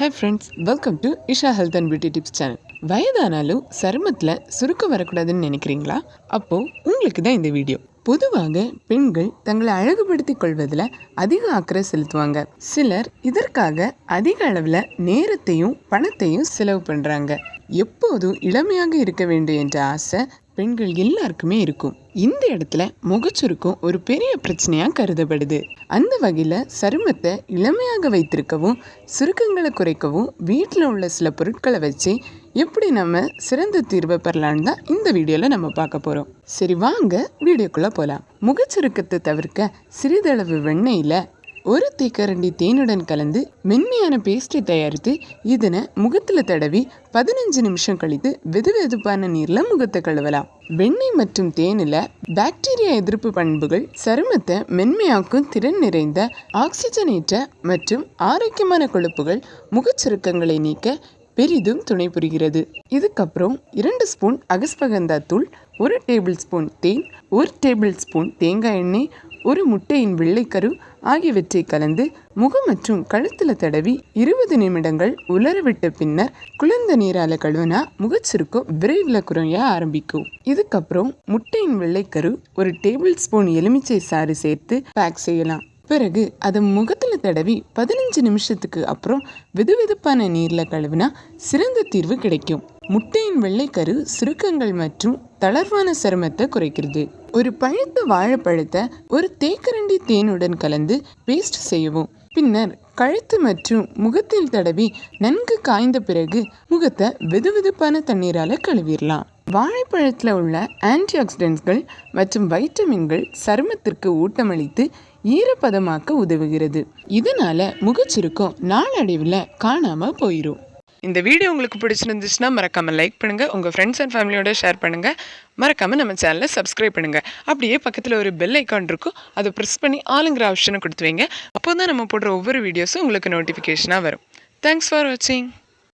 Hey friends welcome to Isha health and beauty tips channel வயதானாலும் சருமத்தில் சுருக்கம் வரக்கூடாதுன்னு நினைக்கிறீங்களா? அப்போது உங்களுக்கு தான் இந்த வீடியோ. பொதுவாக பெண்கள் தங்களை அழகுபடுத்திக் கொள்வதில் அதிக அக்கறை செலுத்துவாங்க. சிலர் இதற்காக அதிக அளவில் நேரத்தையும் பணத்தையும் செலவு பண்ணுறாங்க எப்போதும் இளமையாக இருக்க வேண்டும் என்ற ஆசை பெண்கள் எல்லாருக்குமே இருக்கும். இந்த இடத்துல முகச்சுருக்கம் ஒரு பெரிய பிரச்சனையாக கருதப்படுது. அந்த வகையில் சருமத்தை இளமையாக வைத்திருக்கவும் சுருக்கங்களை குறைக்கவும் வீட்டில் உள்ள சில பொருட்களை வச்சு எப்படி நம்ம சிறந்த தீர்வை பெறலான்னு தான் இந்த வீடியோவில் நம்ம பார்க்க போகிறோம் சரி வாங்க வீடியோக்குள்ளே போகலாம் முகச்சுருக்கத்தை தவிர்க்க சிறிதளவு வெண்ணெயில் ஒரு தேக்கரண்டி தேனுடன் கலந்து மென்மையான பேஸ்ட்டை தயாரித்து இதனை முகத்தில் தடவி பதினஞ்சு நிமிஷம் கழித்து வெது வெதுப்பான நீரில் முகத்தை கழுவலாம். வெண்ணெய் மற்றும் தேனில் பாக்டீரியா எதிர்ப்பு பண்புகள் சருமத்தை மென்மையாக்கும் திறன் நிறைந்த ஆக்சிஜனேற்ற மற்றும் ஆரோக்கியமான கொழுப்புகள் முகச்சுருக்கங்களை நீக்க பெரிதும் துணை புரிகிறது. இதுக்கப்புறம் இரண்டு ஸ்பூன் அகஸ்பகந்தா தூள் ஒரு டேபிள் ஸ்பூன் தேன் ஒரு டேபிள் ஸ்பூன் தேங்காய் எண்ணெய் ஒரு முட்டையின் வெள்ளைக்கரு ஆகியவற்றை கலந்து முகம் மற்றும் கழுத்தில் தடவி இருபது நிமிடங்கள் உலரவிட்ட பின்னர் குளிர்ந்த நீரால் கழுவினா முகச்சுருக்கம் விரைவில் குறைய ஆரம்பிக்கும். இதுக்கப்புறம் முட்டையின் வெள்ளைக்கரு ஒரு டேபிள் ஸ்பூன் எலுமிச்சை சாறு சேர்த்து பேக் செய்யலாம். பிறகு அதை முகத்தில் தடவி பதினஞ்சு நிமிஷத்துக்கு அப்புறம் வெதுவெதுப்பான நீரில் கழுவினா சிறந்த தீர்வு கிடைக்கும். முட்டையின் வெள்ளைக்கரு சுருக்கங்கள் மற்றும் தளர்வான சருமத்தை குறைக்கிறது. ஒரு பழுத்த வாழைப்பழத்தை ஒரு தேக்கரண்டி தேனுடன் கலந்து பேஸ்ட் செய்யவும். பின்னர் கழுத்து மற்றும் முகத்தில் தடவி நன்கு காய்ந்த பிறகு முகத்தை வெதுவெதுப்பான தண்ணீரால் கழுவிடலாம். வாழைப்பழத்தில் உள்ள ஆன்டிஆக்சிடென்ட்கள் மற்றும் வைட்டமின்கள் சருமத்திற்கு ஊட்டமளித்து ஈரப்பதமாக்க உதவுகிறது. இதனால முகச்சுருக்கம் நாளடைவில் காணாமல் போயிடும் இந்த வீடியோ உங்களுக்கு பிடிச்சிருந்துச்சுன்னா மறக்காமல் லைக் பண்ணுங்கள் உங்கள் ஃப்ரெண்ட்ஸ் அண்ட் ஃபேமிலியோட ஷேர் பண்ணுங்கள் மறக்காமல் நம்ம சேனலை சப்ஸ்கிரைப் பண்ணுங்கள் அப்படியே பக்கத்தில் ஒரு பெல் ஐக்கான் இருக்கும் அதை ப்ரெஸ் பண்ணி ஆளுங்கிற ஆப்ஷனை கொடுத்து வைங்க. அப்போ தான் நம்ம போடுற ஒவ்வொரு வீடியோஸும் உங்களுக்கு நோட்டிஃபிகேஷனாக வரும். தேங்க்ஸ் ஃபார் வாட்சிங்